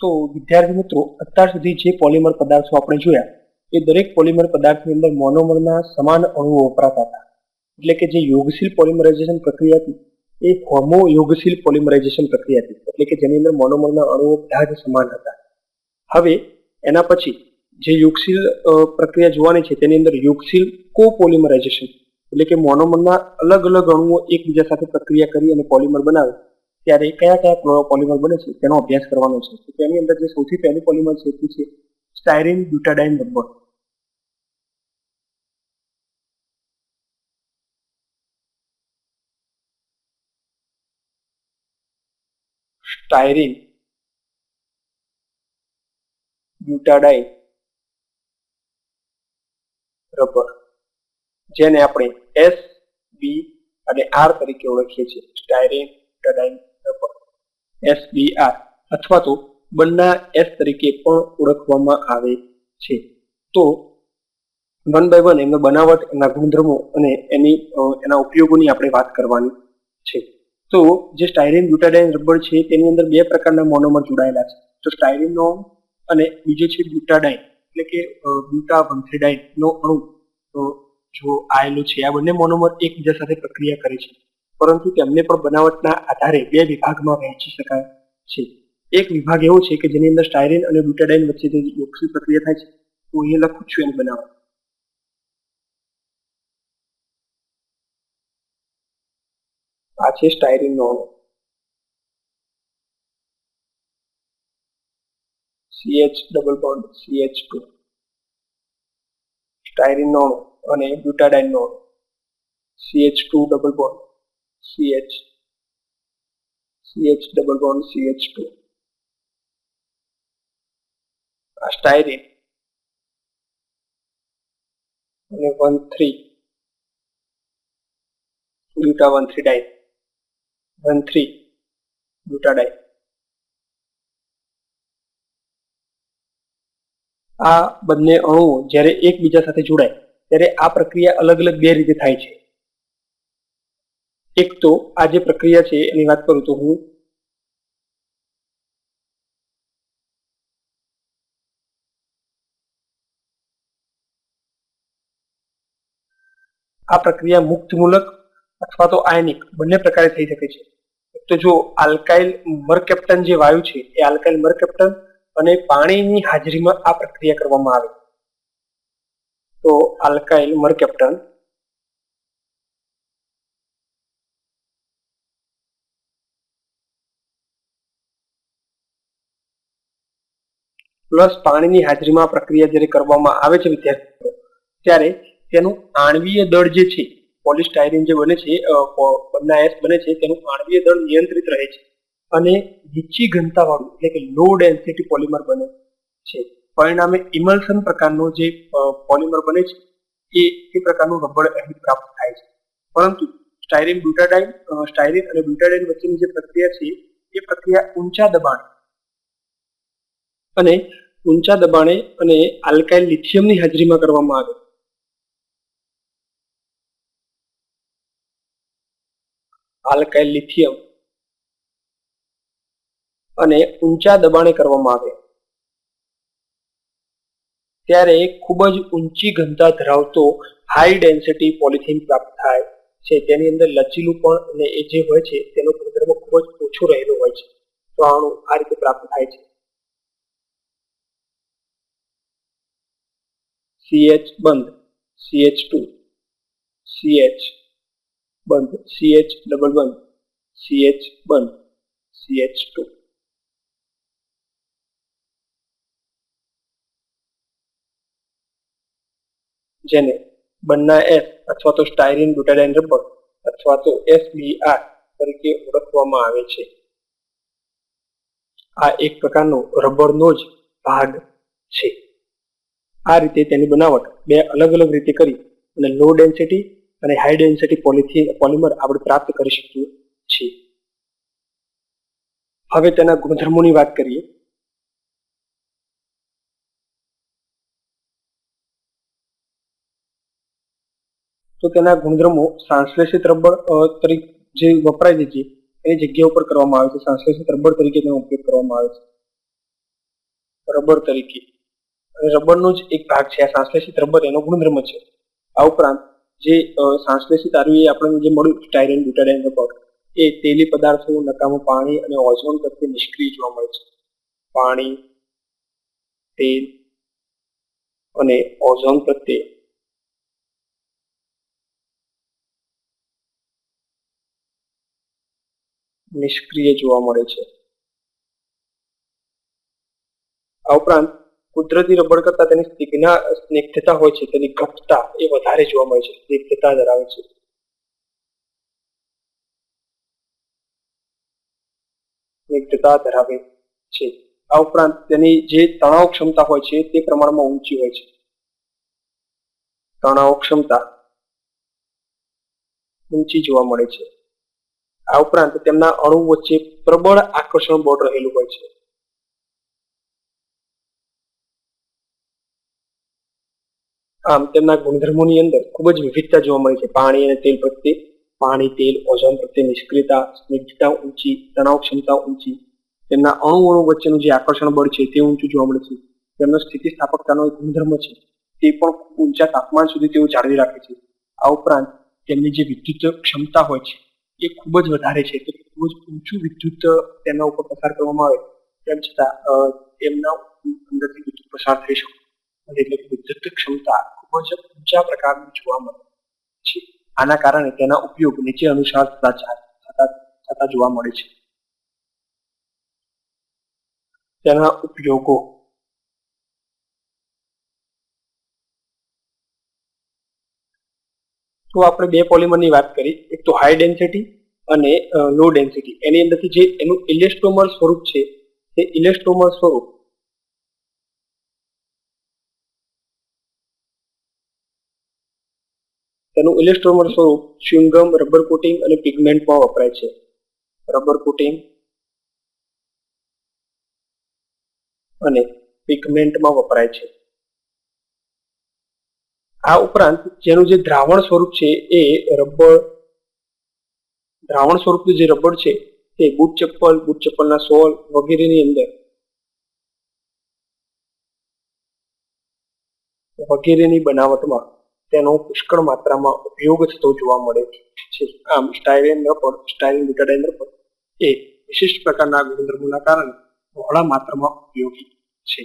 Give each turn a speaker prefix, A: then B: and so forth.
A: તો વિદ્યાર્થી મિત્રો, અત્યાર સુધી જે પોલિમર પદાર્થો આપણે જોયા, એ દરેક પોલિમર પદાર્થની અંદર મોનોમરના સમાન અણુઓ વપરાતા હતા. એટલે કે જે યોગશીલ પોલિમરાઇઝેશન પ્રક્રિયા હતી, એ હોમો યોગશીલ પોલિમરાઇઝેશન પ્રક્રિયા હતી. એટલે કે જેની અંદર મોનોમરના અણુઓ બધા જ સમાન હતા. હવે, એના પછી જે યોગશીલ પ્રક્રિયા જોવાની છે, તેની અંદર યોગશીલ કોપોલિમરાઇઝેશન એટલે કે મોનોમરના અલગ અલગ અણુઓ એકબીજા સાથે પ્રક્રિયા કરી અને પોલિમર બનાવે ત્યારે કયા કયા પોલિમર બને છે તેનો અભ્યાસ કરવાનો છે. તો તેની અંદર જે સૌથી પહેલું પોલિમર છે તે છે styrene butadiene rubber styrene butadiene rubber જેને આપણે એસ બી અને આર તરીકે ઓળખીએ છીએ. Styrene butadiene rubber S B અથવા તો બન્ના એસ તરીકે પણ ઓળખવામાં આવે છે. તો વન બાય વન એમનો બનાવટ, એમના ગુણધર્મો અને એની એના ઉપયોગોની આપણે વાત કરવાની છે. તો જે સ્ટાયરીન બ્યુટાડાઇન રબર છે, તેની અંદર બે પ્રકારના મોનોમર જોડાયેલા છે. તો સ્ટાયરીનનો અને બીજો છે બ્યુટાડાઇન, એટલે કે બ્યુટા વંથ્રીડાઇન અણુ જો આવેલો છે. આ બંને મોનોમર એકબીજા સાથે પ્રક્રિયા કરે છે. પરંતુ તેમને પણ બનાવટના આધારે બે વિભાગમાં વહેંચી શકાય છે. એક વિભાગ એવો છે કે જેની અંદર સ્ટાયરીન અને બ્યુટાડાઇન વચ્ચે જે યોગસી પ્રક્રિયા થાય છે હું એ લખું છું એની બનાવટ આ છે સ્ટાયરીનનો CH ડબલ બોન્ડ CH2 સ્ટાયરીનનો અને બ્યુટાડાઇનનો CH CH2 double bond CH CH double bond CH2 આ સ્ટાયરીન અને one three buta one three di one three butadiene આ બંને અણુઓ જ્યારે એકબીજા સાથે જોડાય, ત્યારે આ પ્રક્રિયા અલગ અલગ બે રીતે થાય છે. એક તો આ જે પ્રક્રિયા છે, એની વાત કરું તો હું આ પ્રક્રિયા મુક્તમૂલક અથવા તો આયનિક બંને પ્રકારે થઈ શકે છે. તો જો આલ્કાઇલ મરકેપ્ટન જે વાયુ છે, એ આલ્કાઇલ મરકેપ્ટન અને પાણીની હાજરીમાં આ પ્રક્રિયા કરવામાં આવે. તો આલ્કાઇલ મરકેપ્ટન પ્લસ પાણીની હાજરીમાં પ્રક્રિયા જ્યારે કરવામાં આવે છે વિદ્યાર્થીઓ, ત્યારે તેનું આણવીય દળ જે છે પોલિસ્ટાયરીન જે બને છે એસ બને છે, તેનું આણવીય દળ નિયંત્રિત રહે છે અને નીચી ઘનતાવાળું એટલે કે લો ડેન્સિટી પોલિમર બને છે. પરિણામે ઇમલ્સન પ્રકારનો જે પોલિમર બને છે, એ એ પ્રકારનું રબળ અહીં પ્રાપ્ત થાય છે. પરંતુ સ્ટાયરીન બ્યુટાડાઇન સ્ટાયરીન અને બ્યુટાડાઇન વચ્ચેની જે પ્રક્રિયા છે, એ પ્રક્રિયા ઊંચા દબાણ અને ઊંચા દબાણે અને આલ્કાઇલ લિથિયમની હાજરીમાં કરવામાં આવે. આલ્કાઇલ લિથિયમ અને ઊંચા દબાણે કરવામાં આવે. ત્યારે ખૂબ જ ઊંચી ઘનતા ધરાવતો હાઈ ડેન્સિટી પોલિથીન પ્રાપ્ત થાય છે. તેની અંદર લચીલું પણ અને એ જે હોય છે, તેનો ગુણધર્મ ખૂબ જ ઓછો રહેલો હોય છે. તો આ આ રીતે પ્રાપ્ત થાય છે. CH બંધ CH2 સીએચ બંધ સીએચ ડબલ બંધ સીએચ બંધ CH2 જેને બંના એસ અથવા તો સ્ટાયરીન બ્યુટાડાઇન રબર અથવા તો એસબીઆર તરીકે ઓળખવામાં આવે છે. આ એક પ્રકારનો રબરનો જ ભાગ છે. આ રીતે તેની બનાવટ બે અલગ અલગ રીતે કરી અને લો ડેન્સિટી અને હાઈ ડેન્સિટી પોલિથી પોલિમર આપણે પ્રાપ્ત કરી શકીએ છીએ. હવે તેના ગુણધર્મોની વાત કરીએ. તો તેના ગુણધર્મો સંશ્લેષિત રબર તરીકે જે વપરાય છે એ જગ્યા ઉપર કરવામાં આવે છે. સંશ્લેષિત રબર તરીકે તેનો ઉપયોગ કરવામાં આવે છે. રબર તરીકે. અને રબરનો જ એક ભાગ છે, આ સંશ્લેષિત રબર એનો ગુણધર્મ છે. આ ઉપરાંત જે સાંશ્લેષિત સંશ્લેષિત આરવી આપણને જે મળ્યું, સ્ટાયરેન બ્યુટાડાઇન રબર એ તેલી પદાર્થો, નકામું પાણી અને ઓઝોન પ્રત્યે નિષ્ક્રિય જોવા મળે છે. પાણી, તેલ અને ઓઝોન પ્રત્યે નિષ્ક્રિય જોવા મળે છે આ ઉપરાંત કુદરતી રબર કરતા તેની સ્નિગ્ધતા સ્નિગ્ધતા હોય છે, તેની ઘટતા એ વધારે જોવા મળે છે, સ્નિગ્ધતા ધરાવે છે. સ્નિગ્ધતા ધરાવે છે. આ ઉપરાંત તેની જે તણાવ ક્ષમતા હોય છે, તે પ્રમાણમાં ઊંચી હોય છે. તણાવ ક્ષમતા ઊંચી જોવા મળે છે. આ ઉપરાંત તેમના અણુ વચ્ચે પ્રબળ આકર્ષણ બળ રહેલું હોય છે. આમ તેમના ગુણધર્મોની અંદર ખૂબ જ વિવિધતા જોવા મળે છે. પાણી અને તેલ પ્રત્યે પાણી, તેલ, ઓઝોન પ્રત્યે નિષ્ક્રિયતા, સ્નિગ્ધતા ઊંચી, તણાવ ક્ષમતા ઊંચી, તેમના અણુ અણુ વચ્ચેનું જે આકર્ષણ બળ છે તે ઊંચું જોવા મળે છે. તેમનો સ્થિતિસ્થાપકતાનો એક ગુણધર્મ છે તે પણ ઊંચા તાપમાન સુધી તેઓ જાળવી રાખે છે. આ ઉપરાંત તેમની જે વિદ્યુત ક્ષમતા હોય છે એ ખૂબ જ વધારે છે. તો ખૂબ જ ઊંચું વિદ્યુત તેના ઉપર પસાર કરવામાં આવે તેમ છતાં તેમના અંદરથી વિદ્યુત પસાર થઈ શકે. એટલે વિદ્યુત ક્ષમતા ખૂબ જ ઊંચા પ્રકારનું જોવા મળે છે. આના કારણે તેના ઉપયોગ નીચે અનુસાર થતા થતા જોવા મળે છે. તેના ઉપયોગો તો આપણે બે પોલિમરની વાત કરી. એક તો હાઈ ડેન્સિટી અને લો ડેન્સિટી એની અંદરથી જે એનું ઇલેસ્ટોમર સ્વરૂપ છે, તે ઇલેસ્ટોમર સ્વરૂપ તેનું ઇલેક્ટ્રોમર સ્વરૂપ ચ્યુંગમ રબર કોટિંગ અને પિગમેન્ટમાં વપરાય છે. રબર કોટિંગ અને પિગમેન્ટમાં વપરાય છે. આ ઉપરાંત જેનું જે દ્રાવણ સ્વરૂપ છે એ રબર, દ્રાવણ સ્વરૂપનું જે રબર છે તે બૂટ ચપ્પલ, બૂટ ચપ્પલના સોલ વગેરેની અંદર વગેરેની બનાવટમાં તેનો પુષ્કળ માત્રામાં ઉપયોગ થતો જોવા મળે છે. આમ સ્ટાયરેન પર સ્ટાયરેન બ્યુટાડાઇન રબર એ વિશિષ્ટ પ્રકારના ગુણધર્મોના કારણે બહોળા માત્રામાં ઉપયોગી છે.